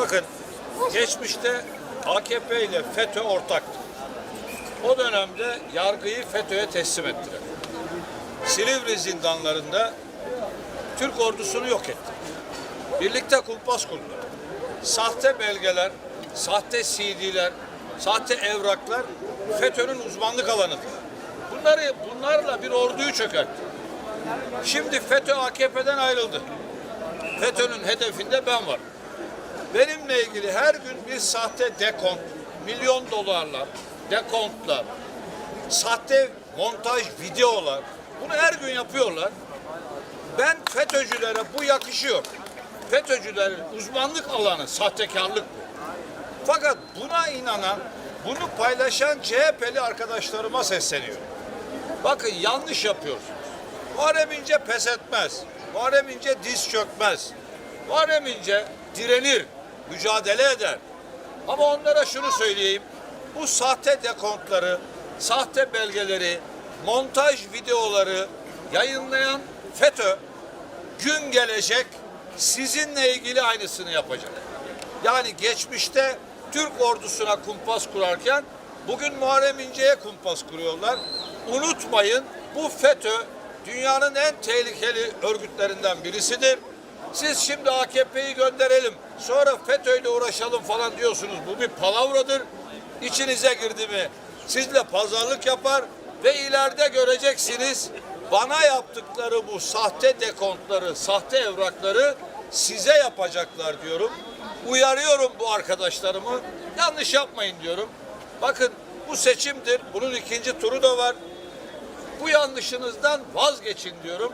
Bakın geçmişte AKP ile FETÖ ortaktı. O dönemde yargıyı FETÖ'ye teslim ettiler. Silivri zindanlarında Türk ordusunu yok etti. Birlikte kumpas kurdular. Sahte belgeler, sahte CD'ler, sahte evraklar FETÖ'nün uzmanlık alanıdır. Bunları bunlarla bir orduyu çökertti. Şimdi FETÖ AKP'den ayrıldı. FETÖ'nün hedefinde ben varım. Benimle ilgili her gün bir sahte dekont, milyon dolarlar, dekontlar, sahte montaj videolar, bunu her gün yapıyorlar. Ben FETÖ'cülere bu yakışıyor. FETÖ'cülerin uzmanlık alanı sahtekarlık bu. Fakat buna inanan, bunu paylaşan CHP'li arkadaşlarıma sesleniyorum. Bakın yanlış yapıyorsunuz. Muharrem İnce pes etmez. Muharrem İnce diz çökmez. Muharrem İnce direnir, mücadele eder. Ama onlara şunu söyleyeyim. Bu sahte dekontları, sahte belgeleri, montaj videoları yayınlayan FETÖ gün gelecek sizinle ilgili aynısını yapacak. Yani geçmişte Türk ordusuna kumpas kurarken bugün Muharrem İnce'ye kumpas kuruyorlar. Unutmayın bu FETÖ dünyanın en tehlikeli örgütlerinden birisidir. Siz şimdi AKP'yi gönderelim sonra FETÖ'yle uğraşalım falan diyorsunuz. Bu bir palavradır. İçinize girdi mi sizle pazarlık yapar ve ileride göreceksiniz bana yaptıkları bu sahte dekontları, sahte evrakları size yapacaklar diyorum. Uyarıyorum bu arkadaşlarımı. Yanlış yapmayın diyorum. Bakın bu seçimdir. Bunun ikinci turu da var. Bu yanlışınızdan vazgeçin diyorum.